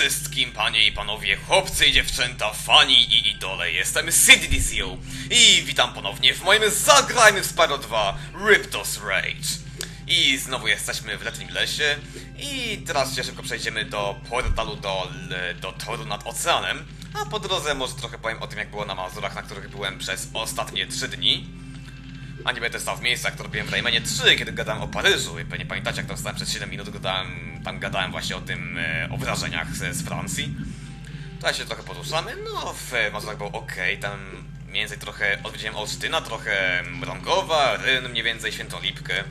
wszystkim, panie i panowie, chłopcy i dziewczęta, fani i idole. Jestem Sid Dizio i witam ponownie w moim Zagrajmy w Spyro 2 Riptos Rage. I znowu jesteśmy w letnim lesie i teraz się szybko przejdziemy do portalu do, do toru nad oceanem. A po drodze może trochę powiem o tym, jak było na Mazurach, na których byłem przez ostatnie 3 dni. A nie będę stał w miejscach, które robiłem w Raymanie 3, kiedy gadałem o Paryżu. I pewnie pamiętacie, jak tam stałem przez 7 minut, gadałem, tam gadałem właśnie o tym, e, o wrażeniach z, z Francji. Tutaj się trochę poruszamy, no w Mazurach było ok, tam mniej więcej trochę odwiedziłem Olsztyna, trochę Mrągowa, Ryn, mniej więcej Świętą Lipkę.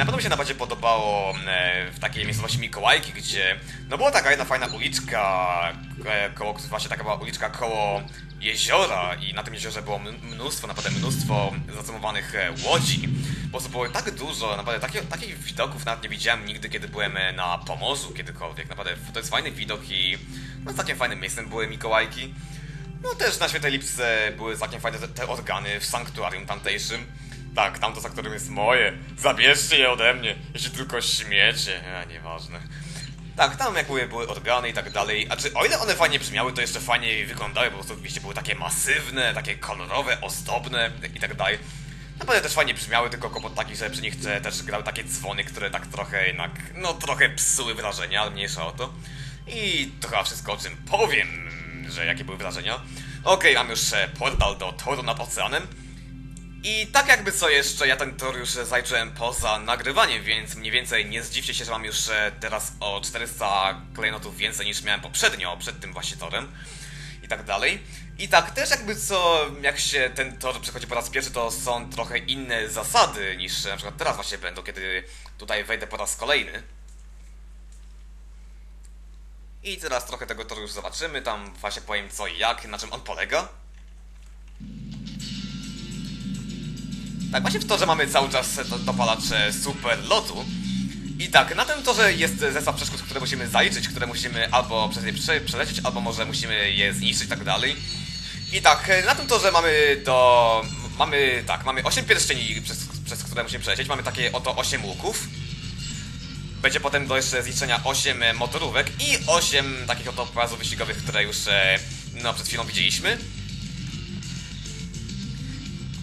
Na pewno mi się najbardziej podobało e, w takiej miejscowości Mikołajki, gdzie no była taka jedna fajna uliczka, e, koło, właśnie taka była uliczka koło jeziora i na tym jeziorze było mnóstwo, naprawdę mnóstwo zacumowanych e, łodzi. Po prostu było tak dużo, naprawdę takie, takich widoków nawet nie widziałem nigdy, kiedy byłem na Pomorzu kiedykolwiek. Naprawdę to jest fajny widok i no, takim fajnym miejscem były Mikołajki. No też na Świętej Lipce były całkiem fajne te, te organy w sanktuarium tamtejszym. Tak, tamto za którym jest moje. Zabierzcie je ode mnie, jeśli tylko śmiecie. A, nieważne. Tak, tam jak były, były organy i tak dalej. A czy o ile one fajnie brzmiały, to jeszcze fajniej wyglądały, prostu oczywiście były takie masywne, takie kolorowe, ozdobne i tak dalej. Naprawdę też fajnie brzmiały, tylko kłopot taki, że przy nich też grały takie dzwony, które tak trochę jednak, no trochę psuły wrażenia, ale mniejsza o to. I to chyba wszystko o czym powiem, że jakie były wrażenia. Okej, okay, mam już e, portal do toru nad oceanem. I tak jakby co jeszcze, ja ten tor już zajrzałem poza nagrywaniem, więc mniej więcej nie zdziwcie się, że mam już e, teraz o 400 klejnotów więcej niż miałem poprzednio, przed tym właśnie torem i tak dalej. I tak też jakby co, jak się ten tor przechodzi po raz pierwszy, to są trochę inne zasady niż na przykład teraz właśnie będą, kiedy tutaj wejdę po raz kolejny. I teraz trochę tego toru już zobaczymy, tam właśnie powiem co i jak, na czym on polega. Tak, właśnie w torze mamy cały czas dopalacze super lotu. I tak, na tym torze jest zestaw przeszkód, które musimy zaliczyć, które musimy albo przez nie prze przelecieć, albo może musimy je zniszczyć i tak dalej. I tak, na tym torze mamy do... Mamy, tak, mamy 8 pierścieni, przez, przez które musimy przelecieć. Mamy takie oto 8 łuków. Będzie potem do jeszcze zliczenia 8 motorówek i 8 takich oto pojazdów wyścigowych, które już e, no, przed chwilą widzieliśmy.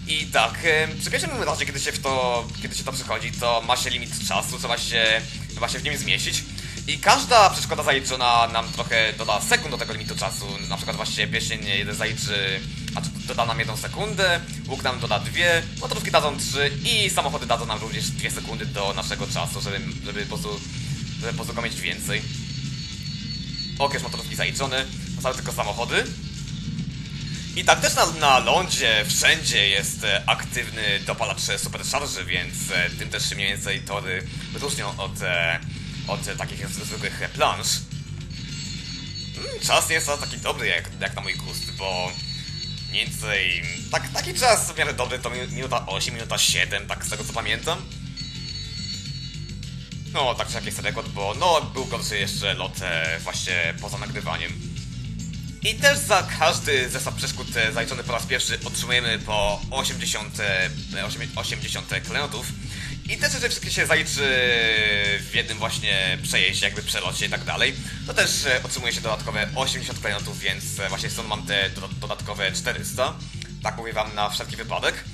I tak, przy pierwszym razie, kiedy się w to, kiedy się to przychodzi, to ma się limit czasu, trzeba się, trzeba się w nim zmieścić. I każda przeszkoda zaliczona nam trochę doda sekund do tego limitu czasu. Na przykład właśnie pierścień jeden zaliczy, a doda nam jedną sekundę, łuk nam doda dwie, motorówki dadzą trzy i samochody dadzą nam również dwie sekundy do naszego czasu, żeby, żeby po prostu, żeby po prostu mieć więcej. Okres motorówki zaliczony, zostały tylko samochody. I tak też na, na lądzie wszędzie jest e, aktywny dopalacz supercharge, więc e, tym też się mniej więcej tory różnią od, e, od takich zwykłych planż. Mm, czas nie jest taki dobry jak, jak na mój gust, bo mniej więcej... Tak, taki czas w miarę dobry to minuta 8, minuta 7, tak z tego co pamiętam. No, tak czy jak jest rekord, bo no, był gorszy jeszcze lot właśnie poza nagrywaniem. I też za każdy zestaw przeszkód e, zaliczony po raz pierwszy otrzymujemy po 80, 80 e, klejnotów. I też, jeżeli wszystkie się zaliczy w jednym właśnie przejeździe, jakby przelocie i tak dalej, to też e, otrzymuje się dodatkowe 80 klejnotów, więc właśnie stąd mam te dodatkowe 400. Tak mówię wam na wszelki wypadek.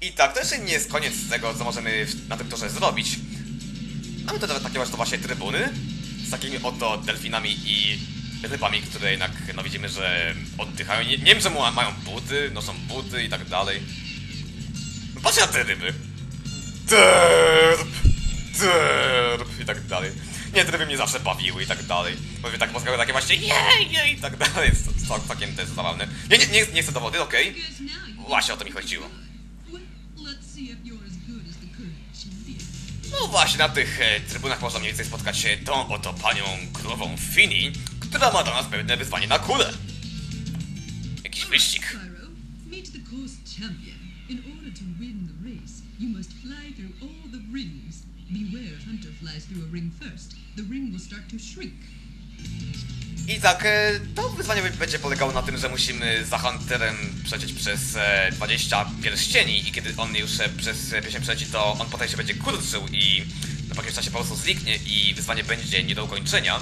I tak, to jeszcze nie jest koniec tego, co możemy na tym torze zrobić. Mamy to takie właśnie trybuny z takimi oto delfinami i rybami, które jednak, no widzimy, że oddychają. Nie, nie wiem, czemu mają buty, noszą buty i tak dalej. Patrz na te ryby. Derp, derp i tak dalej. Nie, te ryby mnie zawsze bawiły i tak dalej. Mówię tak moskały takie właśnie jej, jej i tak dalej. Jest całkiem to jest zabawne. Nie, nie, nie, nie chcę dowody, okej? Okay? Właśnie o to mi chodziło. No właśnie, na tych e, trybunach można mniej więcej spotkać się tą oto panią królową Fini, która ma dla nas pewne wyzwanie na kulę. Jakiś wyścig. Meet the course champion. In order to win the race, you must fly through all the rings. Beware, Hunter flies through a ring first. The ring will start to shrink. I tak, e, to wyzwanie będzie polegało na tym, że musimy za Hunterem przejść przez 20 e, pierścieni i kiedy on już e, przez pierścień przeleci, to on potem się będzie kurczył i na jakimś czasie po prostu zniknie i wyzwanie będzie nie do ukończenia.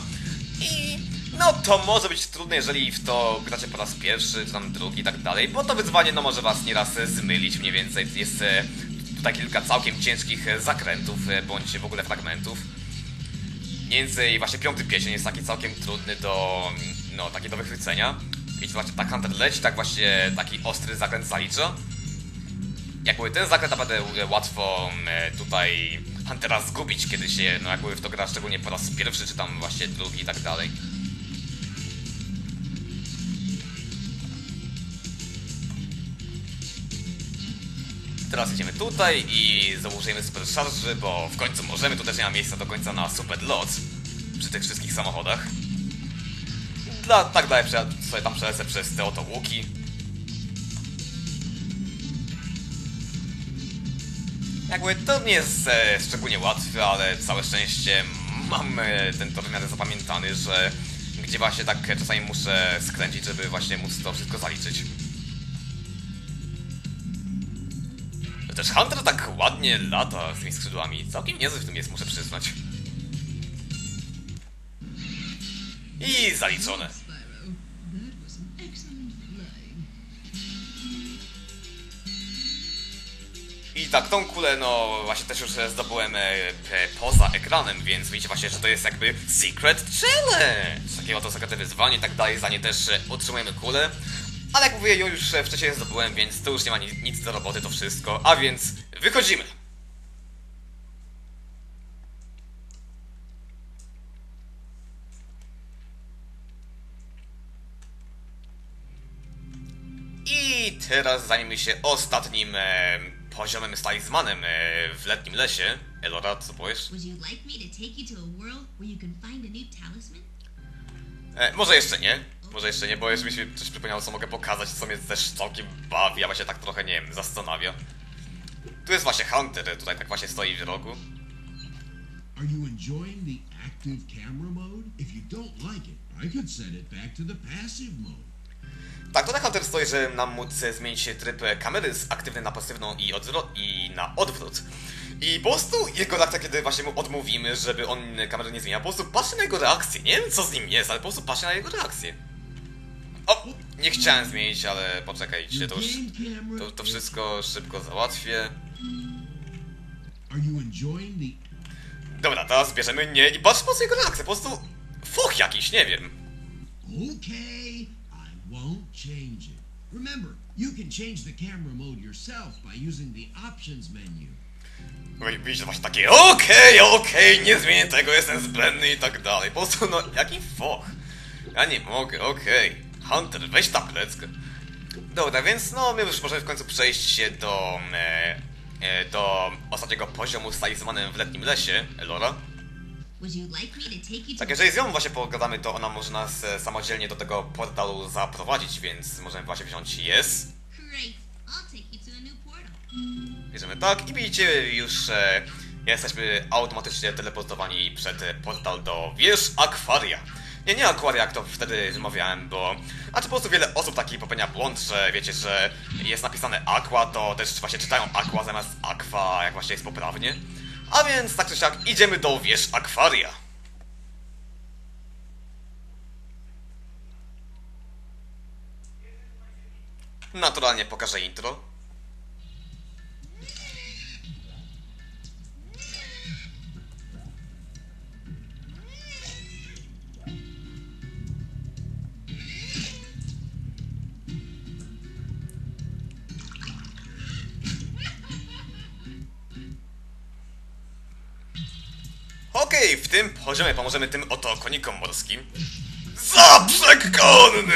I no to może być trudne, jeżeli w to gracie po raz pierwszy, czy tam drugi i tak dalej, bo to wyzwanie no może was nieraz zmylić mniej więcej. Jest e, tutaj kilka całkiem ciężkich e, zakrętów, e, bądź w ogóle fragmentów. Mniej więcej właśnie piąty piesień jest taki całkiem trudny do, no, taki do wychwycenia. Widzicie, właśnie tak Hunter leci, tak właśnie taki ostry zakręt zalicza. Jakby ten zakręt naprawdę łatwo e, tutaj Huntera zgubić, kiedy się, no jakby w to gra szczególnie po raz pierwszy, czy tam właśnie drugi i tak dalej. Teraz idziemy tutaj i założymy super szarży, bo w końcu możemy, tu też nie ma miejsca do końca na super lot przy tych wszystkich samochodach. Dla, tak dalej sobie tam przelecę przez te oto łuki. Jakby to nie jest e, szczególnie łatwe, ale całe szczęście mam e, ten tor zapamiętany, że gdzie właśnie tak czasami muszę skręcić, żeby właśnie móc to wszystko zaliczyć. Też Hunter tak ładnie lata z tymi skrzydłami. Całkiem niezły w tym jest, muszę przyznać. I zaliczone. I tak, tą kulę, no właśnie też już zdobyłem e, e, poza ekranem, więc widzicie właśnie, że to jest jakby Secret Challenge! Takiego to sekretne wyzwanie i tak dalej, za nie też e, otrzymujemy kulę. Ale jak mówię, już wcześniej zdobyłem, więc to już nie ma nic, nic do roboty, to wszystko. A więc wychodzimy! I teraz zajmijmy się ostatnim e, poziomem z talizmanem e, w letnim lesie. Elora, co powiesz? Would you like me to take you to a world where you can find a new talisman? E, może jeszcze nie. Może jeszcze nie, bo jeszcze mi się coś przypomniało, co mogę pokazać, co mnie też całkiem bawi, a właśnie tak trochę, nie wiem, zastanawia. Tu jest właśnie Hunter, tutaj tak właśnie stoi w rogu. Are you enjoying the active camera mode? If you don't like it, I could it back to the passive mode. Tak, tutaj Hunter stoi, że nam móc zmienić tryb kamery z aktywny na pasywną i, i na odwrót. I po prostu jego reakcja, kiedy właśnie mu odmówimy, żeby on kamery nie zmieniał, po prostu patrzę na jego reakcję. Nie wiem, co z nim jest, ale po prostu patrzę na jego reakcję. O! Nie chciałem zmienić, ale poczekajcie, to już... To, to wszystko szybko załatwię. Dobra, teraz bierzemy nie i patrz po prostu jego reakcję, po prostu... Foch jakiś, nie wiem. Okay, I won't change it. Remember, you can change the camera mode yourself by using the options menu. Oj, Widzicie, właśnie takie okej, okej, nie zmienię tego, jestem zbędny i tak dalej. Po prostu, no, jaki foch. Ja nie mogę, okej. Hunter, weź tabletkę. Dobra, więc no, my już możemy w końcu przejść się do... E, e, do ostatniego poziomu z talizmanem w letnim lesie, Elora. Tak, jeżeli z nią właśnie pogadamy, to ona może nas e, samodzielnie do tego portalu zaprowadzić, więc możemy właśnie wziąć yes. Bierzemy tak i widzicie już e, jesteśmy automatycznie teleportowani przed portal do wież akwaria. Nie, nie akwaria, jak to wtedy wymawiałem, bo... A czy po prostu wiele osób taki popełnia błąd, że wiecie, że jest napisane aqua, to też właśnie czytają aqua zamiast aqua, jak właśnie jest poprawnie. A więc tak czy siak idziemy do wież akwaria. Naturalnie pokażę intro. Poziomie pomożemy tym oto konikom morskim. Zaprzek konny!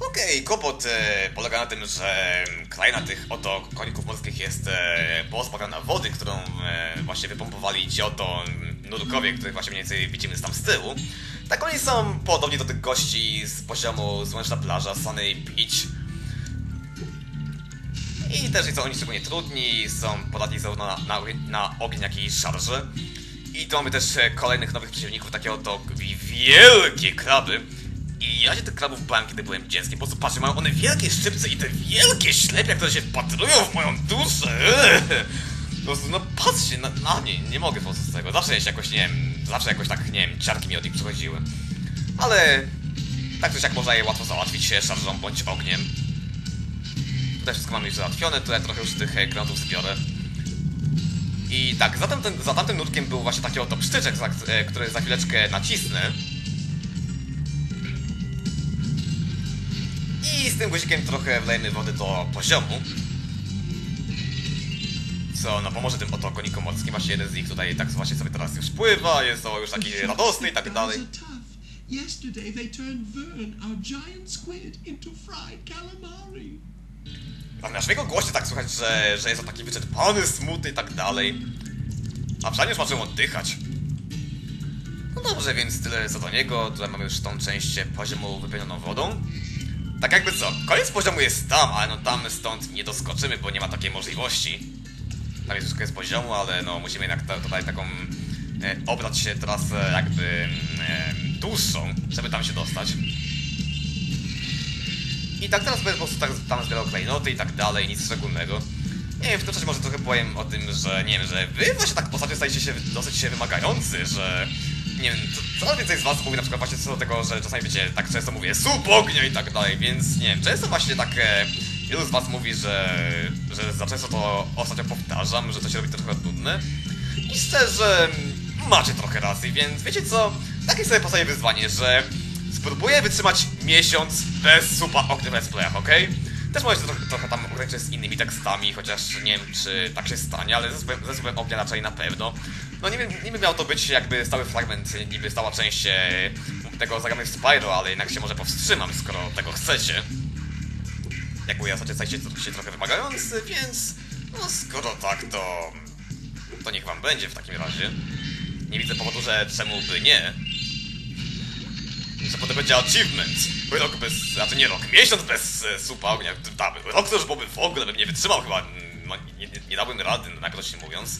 Okej, kłopot e, polega na tym, że kraina tych oto koników morskich jest e, pozbawiona wody, którą e, właśnie wypompowali ci oto nurkowie, których właśnie mniej więcej widzimy tam z tyłu. Tak oni są podobni do tych gości z poziomu Słoneczna Plaża, Sunny Beach. I też nie są oni szczególnie trudni, są podatni zarówno na, na, na ogień, jak i szarże. I tu mamy też e, kolejnych nowych przeciwników, takie oto wielkie kraby. I ja się tych krabów bałem, kiedy byłem dzieckiem. Po prostu patrzę, mają one wielkie szczypce i te wielkie ślepia, które się wpatrują w moją duszę. Po prostu, no patrzcie na, na mnie, nie mogę po prostu z tego. Zawsze się jakoś, nie wiem, zawsze jakoś tak, nie wiem, ciarki mi od nich przychodziły. Ale tak czy jak można je łatwo załatwić się szarżą bądź ogniem. Tutaj wszystko mamy już załatwione, tutaj trochę już tych e, granatów zbiorę. I tak, za tamtym, za tamtym nurkiem był właśnie taki oto psztyczek, za, e, który za chwileczkę nacisnę. I z tym guzikiem trochę wlejemy wody do poziomu. Co no pomoże tym oto konikom morskim. Właśnie jeden z nich tutaj tak właśnie sobie teraz już pływa, jest to już taki radosny i tak dalej. Yesterday they turned Vern, our giant squid, into fried calamari. A na jego głosie tak słychać, że, że jest taki wyczerpany, smutny i tak dalej. A przynajmniej ma czym oddychać. No dobrze, więc tyle co do niego. Tutaj mamy już tą część poziomu wypełnioną wodą. Tak jakby co, koniec poziomu jest tam, ale no tam stąd nie doskoczymy, bo nie ma takiej możliwości. Tam jest już koniec poziomu, ale no musimy jednak ta, tutaj taką e, obrać się trasę jakby e, dłuższą, żeby tam się dostać. I tak teraz po prostu tak, tam zbierał klejnoty i tak dalej, nic szczególnego. Nie wiem, w tym czasie może trochę powiem o tym, że nie wiem, że wy właśnie tak w postaci stajecie się dosyć się wymagający, że nie wiem, co- coraz więcej z was mówi na przykład właśnie co do tego, że czasami wiecie, tak często mówię słup ognia i tak dalej, więc nie wiem, często właśnie tak e, wielu z was mówi, że, że za często to ostatnio powtarzam, że to się robi trochę nudne. I szczerze, macie trochę racji, więc wiecie co, takie sobie postawię wyzwanie, że spróbuję wytrzymać miesiąc bez supa w let's playach, okej? Też możecie trochę, trochę tam ograniczyć z innymi tekstami, chociaż nie wiem, czy tak się stanie, ale ze słupem, ze słupem ognia raczej na pewno. No wiem, niby miał to być jakby stały fragment, niby stała część e, tego zagramy w Spyro, ale jednak się może powstrzymam, skoro tego chcecie. Jak mówię, ostatnio stajecie się trochę wymagający, więc no skoro tak, to to niech wam będzie w takim razie. Nie widzę powodu, że czemu by nie. Że potem będzie achievement. Rok bez, znaczy nie rok, miesiąc bez e, supa ognia. Rok to już byłby w ogóle, bym nie wytrzymał chyba. mm, No, nie, nie, nie dałbym rady, najprościej mówiąc.